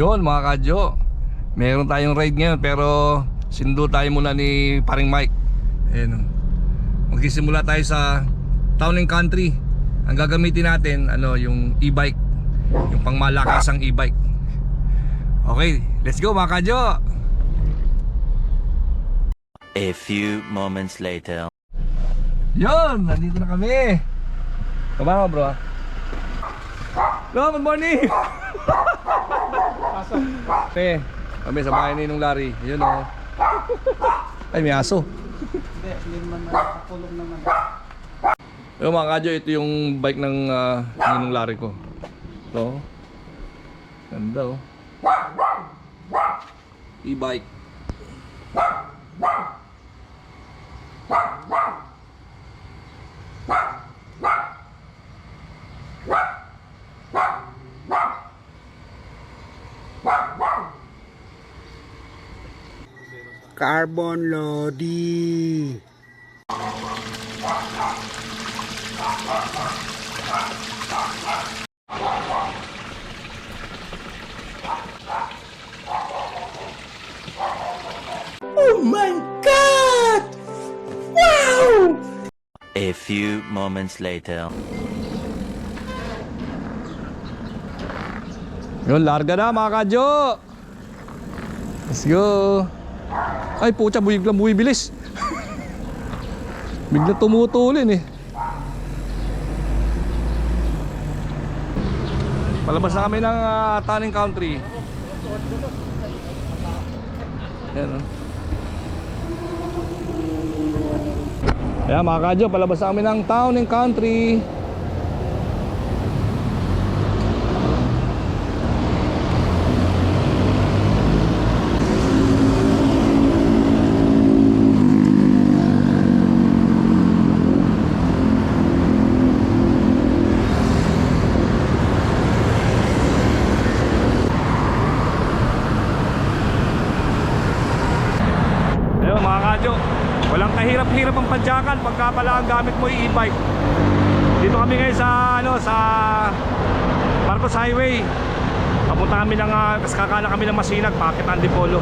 Yun mga kadyo Meron tayong ride ngayon pero Sindo tayo muna ni paring Mike. Ayan o Magsisimula tayo sa Town and Country. Ang gagamitin natin ano yung e-bike. Yung pangmalakasang e-bike. Okay, let's go mga kadyo A few moments later. Yun, nandito na kami. Kaba mo bro ah. Hello, good morning Pe, kami sa bahay ni Nung Larry Yun o Ay, may aso Hindi, hindi naman nakakulong naman. Yung mga kadyo, ito yung bike ng uh, Ninong Larry ko. Ito. Ganda oh. E-bike. Carbon Lodi. Oh my god! Wow! A few moments later. Yun, larga na mga kadyo. Let's go. Ay, pucha, biglang bumibilis. Bigla tumutulin eh. Palabas na kami ng uh, Tanning Country. Yan oh. Ayan mga kadyo, palabas na kami ng Town and Country. Ayun mga kadyo, walang kahirap-hirap ang pagka pala ang gamit mo e-bike. Dito kami ngayon sa ano sa Marcos Highway. Papunta kami ng uh, kakala kami ng Masinag, Pakit Antipolo.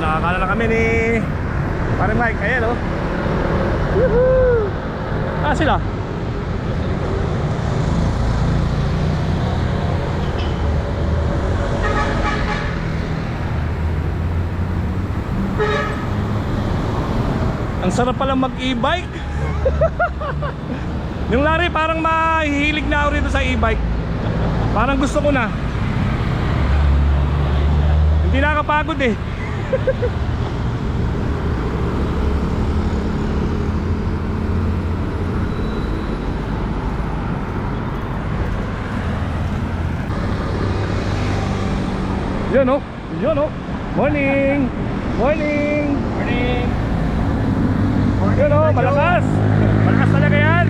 Nakakala na kami ni Parang Mike, ayan oh! Ah, sila. Ang sarap pala mag e-bike Yung Larry parang mahihilig na ako rito sa e-bike. Parang gusto ko na. Hindi nakakapagod eh Yun oh, yun oh. Morning. Morning. Morning. Yun oh, malakas. Malakas talaga yan.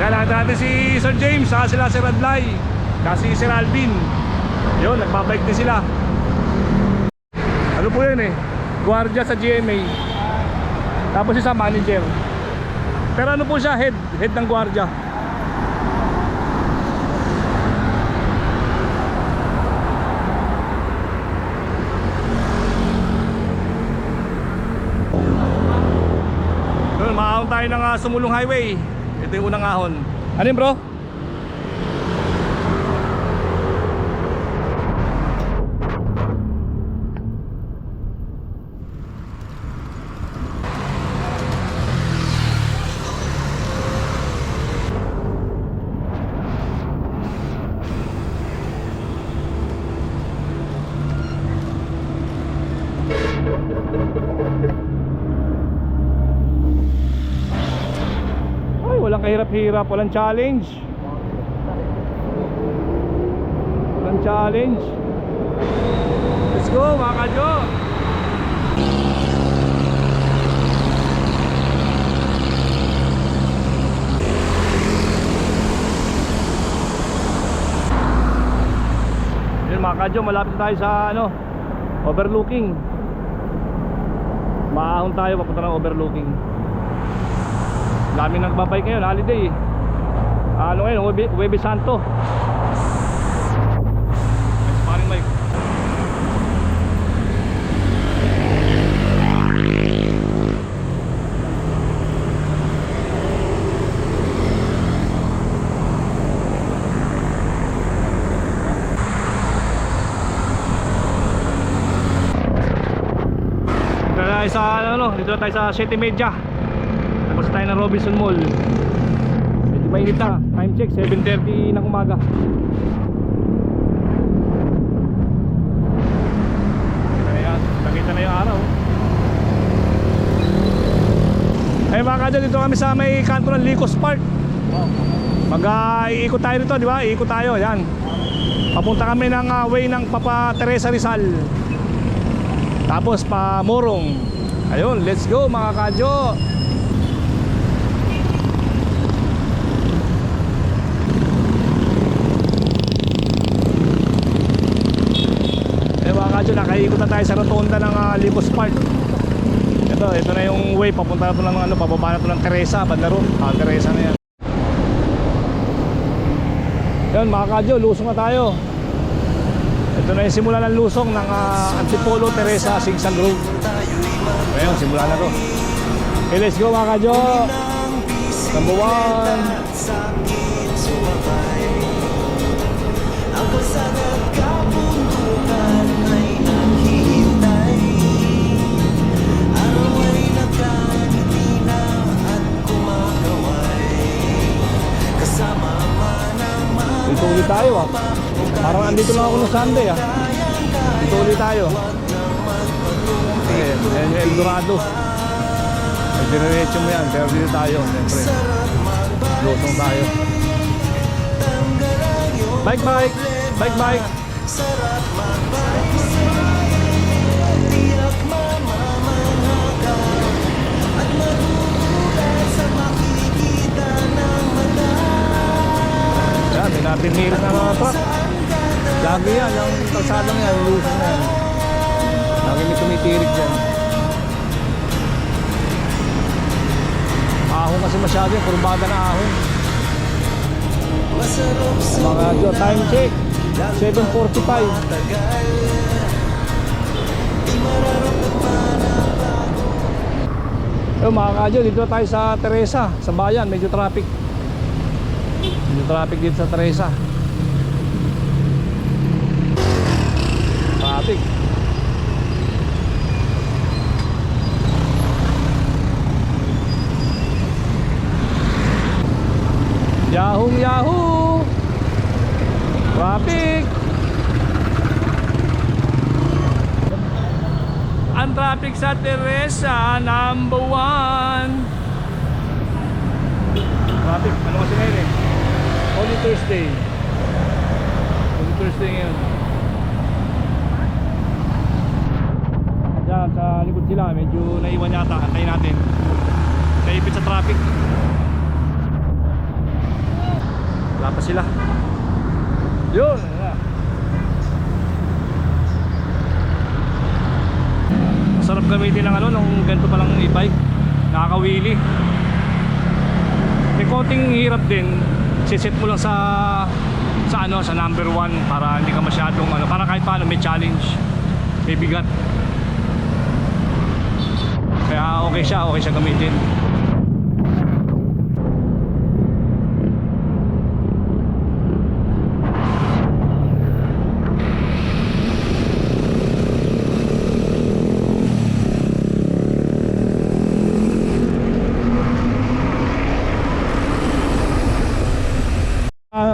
Nakita natin si Sir James, saka sila si Radlay, saka si Sir Alvin. Yun, nagbabike din sila. Ano po yun eh? Guardia sa GMA. Tapos isa manager. Pero ano po siya? Head. Head ng guardia. Doon, maahon tayo ng ah, Sumulong Highway. Ito yung unang ahon. Ano bro? Ay, walang challenge. Walang challenge. Let's go, mga kadyo. Yun malapit tayo sa ano, overlooking. Maahon tayo papunta ng overlooking. Dami nagbabike ngayon, holiday. Ano ngayon, Webe, Webe Santo. Paring Mike. Dito tayo sa ano, dito tayo sa City Media. Tapos tayo ng Robinson Mall. Medyo mainit na. Time check 7:30 ng umaga. Ayan, nakita na yung araw. Ay mga kadyo, dito kami sa may kanto ng Licos Park. Mag-iikot tayo dito, di ba? Iikot tayo, yan. Papunta kami ng ah, way ng Papa Teresa Rizal. Tapos pa Morong. Ayun, let's go mga kadyo. Eh mga nakaikot na tayo sa rotonda ng uh, Libos Park. Ito, ito na yung way papunta na ito ng ano, pababa na ito ng Teresa, banda ron. Ah, Teresa na yan. Yan mga kadyo, lusong na tayo. Ito na yung simula ng lusong ng ah, Antipolo Teresa Singsang Road. Ayun, simula na to. Okay, let's go mga kadyo. Number one. Ako nung Sunday ah. Dito ulit tayo. Ayan, ayan yung Eldorado. May diretso mo yan, pero dito tayo, siyempre. Lusong tayo. Bike, bike! Bike, bike! Yan, kurbada na ahon. Mga jo, time check. 7.45. tagal Di mararamdaman ang bago Eh mga kadyo, dito tayo sa Teresa, sa bayan, medyo traffic. Medyo traffic dito sa Teresa. Traffic. Yahoo Yahoo! Traffic! Ang traffic sa Teresa, number one. Traffic, ano kasi ngayon eh? Only Thursday. Only Thursday ngayon. Diyan, sa likod sila, medyo naiwan yata. Antayin natin. Naipit sa traffic. Wala pa sila. Yun. Masarap gamitin ng ano nung ganito pa lang e-bike. Nakakawili. May konting hirap din. Siset mo lang sa sa ano sa number 1 para hindi ka masyadong ano para kahit paano may challenge. May bigat. Kaya okay siya, okay siya gamitin.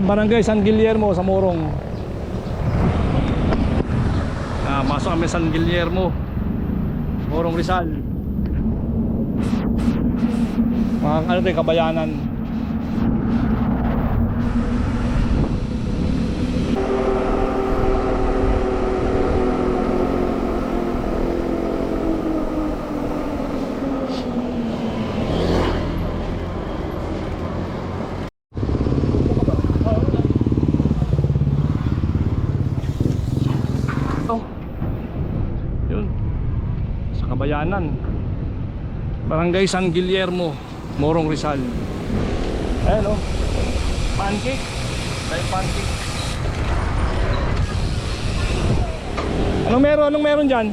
Barangay San Guillermo sa Morong. Ah, masok kami San Guillermo. Morong Rizal. Mga ano tayo, kabayanan. Oh. Yun. Kabayanan. Barangay San Guillermo, Morong Rizal. Ayan oh. Pancake. Tayo pancake. Anong meron? Anong meron dyan?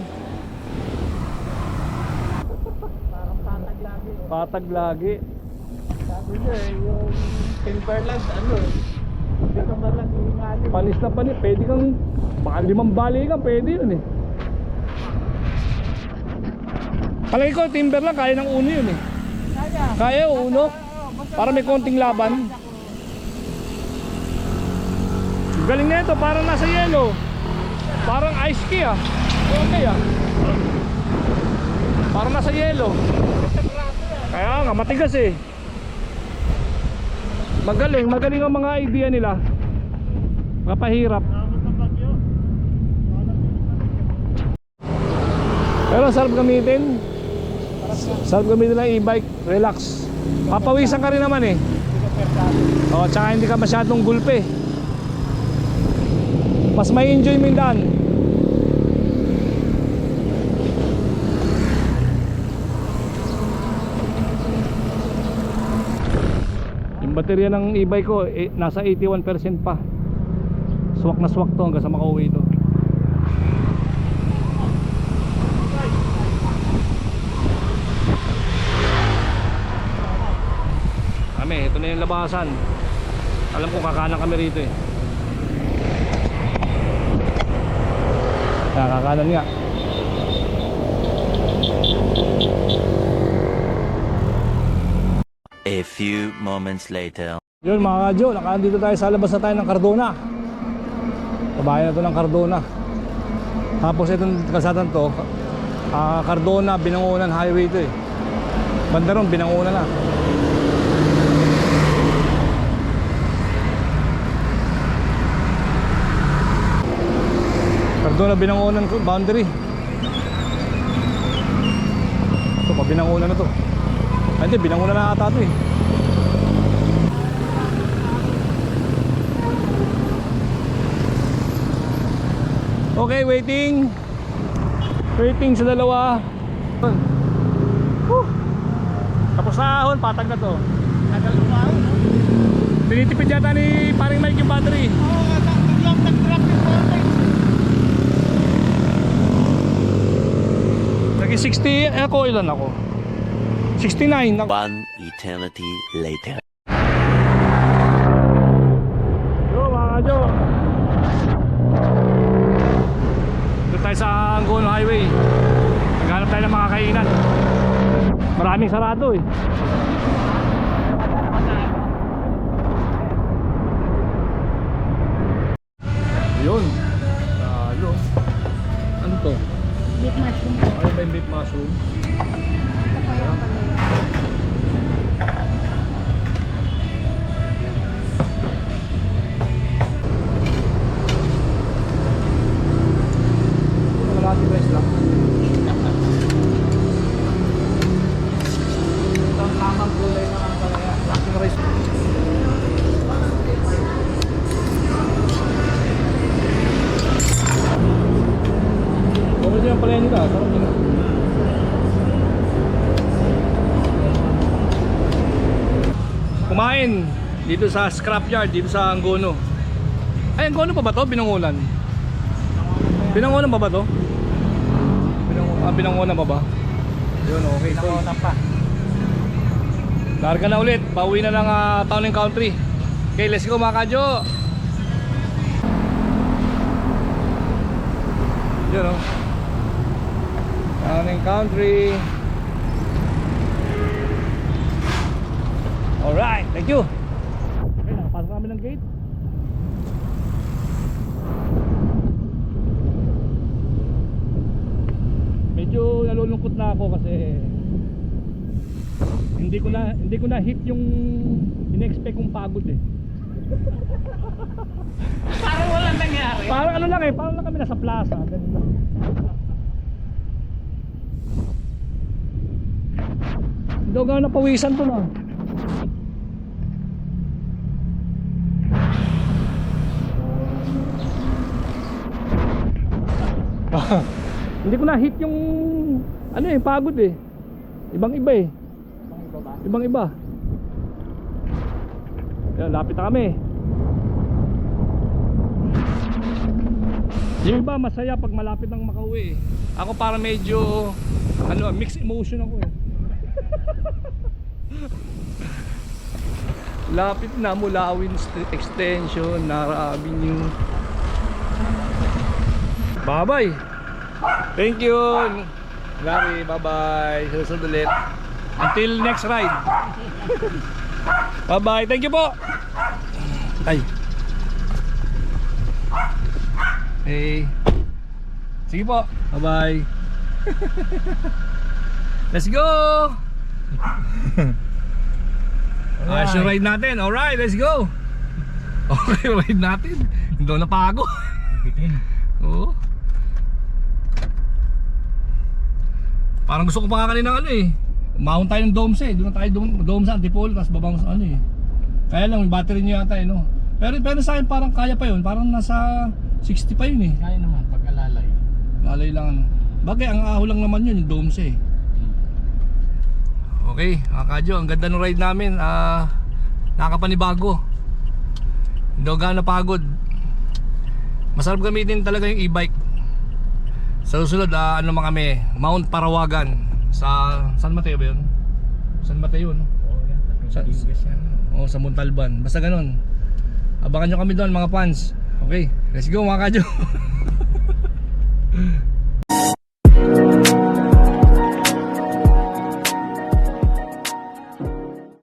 Parang patag lagi. Patag lagi. Sabi niya eh, yung Timberland, ano eh. Panis na panis. Pwede kang, baka limang bali ka, pwede yun eh. Palagi ko, timber lang, kaya ng uno yun eh. Kaya. Uno. Para may konting laban. Galing na ito, parang nasa yelo. Parang ice ski ah. Okay ah. Parang nasa yelo. Kaya nga, matigas eh. Magaling, magaling ang mga idea nila. Mapahirap. Pero sarap gamitin. Sarap gamitin ng e-bike. Relax. Papawisan ka rin naman eh. O, tsaka hindi ka masyadong gulpe. Mas may enjoy mo yung. Yung baterya ng e-bike ko eh, nasa 81% pa. Swak na swak to hanggang sa makauwi ito. Kami, ito na yung labasan. Alam ko kakanan kami rito eh. Kaya kakanan nga. A few moments later. Yun mga kadyo, nakaandito tayo sa labas na tayo ng Cardona. Kabayan na to ng Cardona. Tapos itong kalsatan to, ah, Cardona, Binangonan Highway to eh. Banda ron, Binangonan na. Cardona, Binangonan boundary. Ito, pa Binangonan na to. Ay, hindi, Binangonan na ata to eh. Okay, waiting. Waiting sa dalawa. Whew. Tapos na ahon, patag na to. Tagal umahon? Tinitipid yata ni paring Mike yung battery. Oo, nga, Naging 60, eh ako ilan ako? 69. Ako. One eternity later. Yo, mga kadyo. Doon tayo sa Angono Highway. Naghanap tayo ng mga kainan. Maraming sarado eh. Dito sa scrapyard, dito sa Angono. Ay, Angono pa ba to? Binangunan? Binangunan pa ba to? Binangunan, ah, binangunan pa ba? Yun, okay. So, Nakunan pa. Larga na ulit, pauwi na ng ah, Town and Country. Okay, let's go mga kadyo. Yun o. Town and Country. Alright, thank you. Okay, nakapasok kami ng gate. Medyo nalulungkot nalulungkot na ako kasi hindi ko na hindi ko na hit yung in-expect kong pagod eh. Parang walang nangyari. Parang ano lang eh, parang lang kami nasa plaza, ganun lang. Hindi ako gano'n napawisan to na. Hindi ko na hit yung ano eh, pagod eh. Ibang iba eh. Ibang iba. Yan, lapit na kami. Yung iba masaya pag malapit ng makauwi. eh. Ako para medyo ano, mixed emotion ako eh. Lapit na Mulawin Street Extension, Nara Avenue. Bye-bye. Thank you. Larry, bye-bye. Susunod ulit. Until next ride. bye-bye. Thank you po. Ay. Hey. Sige po. Bye-bye. let's go. Ayos yung ride natin. Alright, let's go. Okay, ride natin. Hindi ako napago. Oo. Parang gusto ko pa nga kanina ano eh. Umahon tayo ng Domse. Doon na tayo Dom, Domse, Antipolo, tapos babang sa ano eh. Kaya lang, may battery niya yata eh, no? Pero, pero sa akin parang kaya pa yun. Parang nasa 60 pa yun eh. Kaya naman, pag-alalay. Lalay lang ano. Bagay, ang aho lang naman yun, yung Domse. Okay, mga kadyo, ang ganda ng ride namin. Ah, nakakapanibago. Hindi ako napagod. Masarap gamitin talaga yung e-bike. Sa susunod, ah, ano mga kami, Mount Parawagan. Sa San Mateo ba yun? San Mateo, no? Oo, yan. Sa- yan. O, sa Montalban. Basta ganun. Abangan nyo kami doon mga fans. Okay, let's go mga kadyo.